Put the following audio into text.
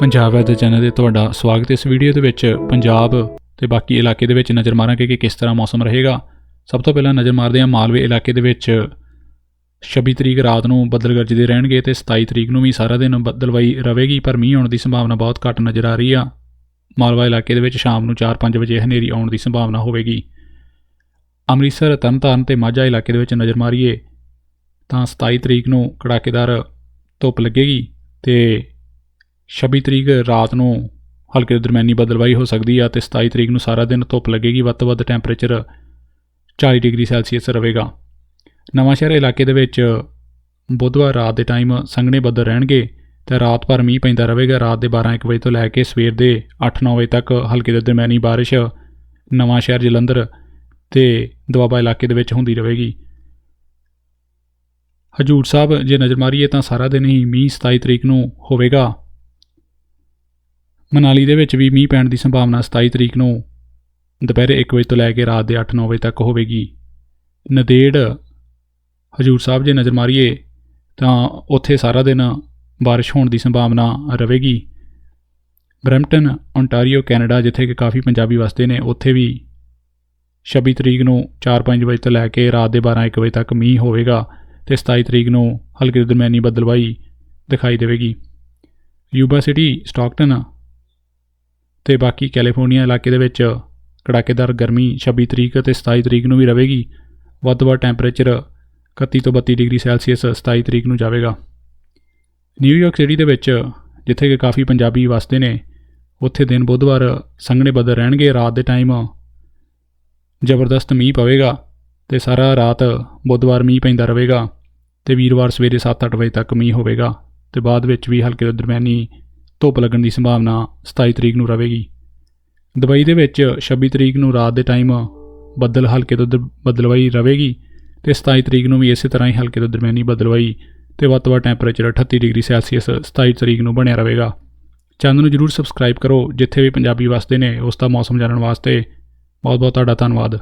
Punjab weather channel ਤੇ ਤੁਹਾਡਾ ਸਵਾਗਤ ਹੈ। ਇਸ ਵੀਡੀਓ ਦੇ ਵਿੱਚ ਪੰਜਾਬ ਤੇ ਬਾਕੀ ਇਲਾਕੇ ਦੇ ਵਿੱਚ ਨਜ਼ਰ ਮਾਰਾਂਗੇ ਕਿ ਕਿਸ ਤਰ੍ਹਾਂ ਮੌਸਮ ਰਹੇਗਾ। ਸਭ ਤੋਂ ਪਹਿਲਾਂ ਨਜ਼ਰ ਮਾਰਦੇ ਹਾਂ ਮਾਲਵੇ ਇਲਾਕੇ ਦੇ ਵਿੱਚ। 26 ਤਰੀਕ ਰਾਤ ਨੂੰ ਬੱਦਲ ਗਰਜਦੇ ਰਹਿਣਗੇ ਤੇ 27 ਤਰੀਕ ਨੂੰ ਵੀ ਸਾਰਾ ਦਿਨ ਬੱਦਲਵਾਈ ਰਹੇਗੀ ਪਰ ਮੀਂਹ ਆਉਣ ਦੀ ਸੰਭਾਵਨਾ ਬਹੁਤ ਘੱਟ ਨਜ਼ਰ ਆ ਰਹੀ ਆ। ਮਾਲਵਾ ਇਲਾਕੇ ਦੇ ਵਿੱਚ ਸ਼ਾਮ ਨੂੰ 4-5 ਵਜੇ ਹਨੇਰੀ ਆਉਣ ਦੀ ਸੰਭਾਵਨਾ ਹੋਵੇਗੀ। ਅੰਮ੍ਰਿਤਸਰ, ਤਰਨਤਾਰਨ ਤੇ ਮਾਝਾ ਇਲਾਕੇ ਦੇ ਵਿੱਚ ਨਜ਼ਰ ਮਾਰੀਏ ਤਾਂ 27 ਤਰੀਕ ਨੂੰ ਕੜਾਕੇਦਾਰ ਧੁੱਪ ਲੱਗੇਗੀ ਤੇ 26 ਤਰੀਕ ਰਾਤ ਨੂੰ ਹਲਕੇ ਤੋਂ ਦਰਮਿਆਨੀ ਬਦਲਵਾਈ ਹੋ ਸਕਦੀ ਆ ਤੇ 27 ਤਰੀਕ ਨੂੰ ਸਾਰਾ ਦਿਨ ਧੁੱਪ ਲੱਗੇਗੀ, ਵੱਧ ਤੋਂ ਵੱਧ ਟੈਂਪਰੇਚਰ 40 ਡਿਗਰੀ ਸੈਲਸੀਅਸ ਰਹੇਗਾ। ਨਵਾਂ ਸ਼ਹਿਰ ਇਲਾਕੇ ਦੇ ਵਿੱਚ ਬੁੱਧਵਾਰ ਰਾਤ ਦੇ ਟਾਈਮ ਸੰਘਣੇ ਬੱਦਲ ਰਹਿਣਗੇ ਤੇ ਰਾਤ ਭਰ ਮੀਂਹ ਪੈਂਦਾ ਰਹੇਗਾ। ਰਾਤ ਦੇ 12-1 ਵਜੇ ਤੋਂ ਲੈ ਕੇ ਸਵੇਰ ਦੇ 8-9 ਵਜੇ ਤੱਕ ਹਲਕੇ ਦੇ ਦਰਮਿਆਨੀ ਬਾਰਿਸ਼ ਨਵਾਂ ਸ਼ਹਿਰ, ਜਲੰਧਰ ਤੇ ਦੁਆਬਾ ਇਲਾਕੇ ਦੇ ਵਿੱਚ ਹੁੰਦੀ ਰਹੇਗੀ। ਹਜੂਰ ਸਾਹਿਬ, ਜੇ ਨਜ਼ਰ ਮਾਰੀਏ ਤਾਂ ਸਾਰਾ ਦਿਨ ਹੀ ਮੀਂਹ 27 ਤਰੀਕ ਨੂੰ ਹੋਵੇਗਾ। ਮਨਾਲੀ ਦੇ ਵਿੱਚ ਵੀ ਮੀਂਹ ਪੈਣ ਦੀ ਸੰਭਾਵਨਾ 27 ਤਰੀਕ ਨੂੰ। ਦੁਪਹਿਰੇ 1 ਵਜੇ ਤੋਂ ਲੈ ਕੇ ਰਾਤ ਦੇ 8-9 ਵਜੇ ਤੱਕ ਹੋਵੇਗੀ। ਨਦੇੜ, ਹਜੂਰ ਸਾਹਿਬ ਜੇ ਨਜ਼ਰ ਮਾਰੀਏ, ਤਾਂ ਉੱਥੇ ਸਾਰਾ ਦਿਨ ਬਾਰਿਸ਼ ਹੋਣ ਦੀ ਸੰਭਾਵਨਾ ਰਹੇਗੀ। ਬਰੈਂਪਟਨ ਓਨਟਾਰੀਓ ਕੈਨੇਡਾ, ਜਿੱਥੇ ਕਿ ਕਾਫੀ ਪੰਜਾਬੀ ਵਸਦੇ ਨੇ, ਉੱਥੇ ਵੀ 26 ਤਰੀਕ ਨੂੰ 4-5 ਵਜੇ ਤੋਂ ਲੈ ਕੇ ਰਾਤ ਦੇ 12-1 ਵਜੇ ਤੱਕ ਮੀਂਹ ਹੋਵੇਗਾ ਤੇ 27 ਤਰੀਕ ਨੂੰ ਹਲਕੀ ਤੋਂ ਦਰਮਿਆਨੀ ਬੱਦਲਵਾਈ ਦਿਖਾਈ ਦੇਵੇਗੀ। ਯੂਬਾ ਸਿਟੀ, ਸਟਾਕਟਨ ਤੇ ਬਾਕੀ ਕੈਲੀਫੋਰਨੀਆ ਇਲਾਕੇ ਦੇ ਵਿੱਚ ਕੜਾਕੇਦਾਰ ਗਰਮੀ 26 ਤਰੀਕ ਤੇ 27 ਤਰੀਕ ਨੂੰ ਵੀ ਰਹੇਗੀ। ਵੱਧ ਤੋਂ ਵੱਧ ਟੈਂਪਰੇਚਰ 31 ਤੋਂ 32 ਡਿਗਰੀ ਸੈਲਸੀਅਸ 27 ਤਰੀਕ ਨੂੰ ਜਾਵੇਗਾ। ਨਿਊਯਾਰਕ ਸਿਟੀ ਦੇ ਵਿੱਚ, ਜਿੱਥੇ ਕਿ ਕਾਫੀ ਪੰਜਾਬੀ ਵਸਦੇ ਨੇ, ਉੱਥੇ ਦਿਨ ਬੁੱਧਵਾਰ ਸੰਘਣੇ ਬੱਦਲ ਰਹਿਣਗੇ। ਰਾਤ ਦੇ ਟਾਈਮ ਜ਼ਬਰਦਸਤ ਮੀਂਹ ਪਵੇਗਾ ਤੇ ਸਾਰਾ ਰਾਤ ਬੁੱਧਵਾਰ ਮੀਂਹ ਪੈਂਦਾ ਰਹੇਗਾ ਤੇ ਵੀਰਵਾਰ ਸਵੇਰੇ 7-8 ਵਜੇ ਤੱਕ ਮੀਂਹ ਹੋਵੇਗਾ ਤੇ ਬਾਅਦ ਵਿੱਚ ਵੀ ਹਲਕੇ ਤੋਂ ਦਰਮਿਆਨੀ ਧੁੱਪ ਲੱਗਣ ਦੀ ਸੰਭਾਵਨਾ 27 ਤਰੀਕ ਨੂੰ ਰਹੇਗੀ ਦੁਬਈ ਦੇ ਵਿੱਚ 26 ਤਰੀਕ ਨੂੰ ਰਾਤ ਦੇ ਟਾਈਮ ਬੱਦਲ ਹਲਕੇ ਤੋਂ ਦਰ- ਬੱਦਲਵਾਈ ਰਹੇਗੀ ਤੇ 27 ਤਰੀਕ ਨੂੰ ਵੀ ਇਸੇ ਤਰ੍ਹਾਂ ਹੀ ਹਲਕੇ ਤੋਂ ਦਰਮਿਆਨੀ ਬਦਲਵਾਈ ਤੇ ਵੱਧ ਤੋਂ ਵੱਧ ਟੈਂਪਰੇਚਰ 38 ਡਿਗਰੀ ਸੈਲਸੀਅਸ 27 ਤਰੀਕ ਨੂੰ ਬਣਿਆ ਰਹੇਗਾ ਚੈਨਲ ਨੂੰ ਜਰੂਰ ਸਬਸਕ੍ਰਾਈਬ ਕਰੋ, ਜਿੱਥੇ ਵੀ ਪੰਜਾਬੀ ਵਸਦੇ ਨੇ, ਉਸ ਦਾ ਮੌਸਮ ਜਾਣਨ ਵਾਸਤੇ ਬਹੁਤ ਬਹੁਤ ਤੁਹਾਡਾ ਧੰਨਵਾਦ।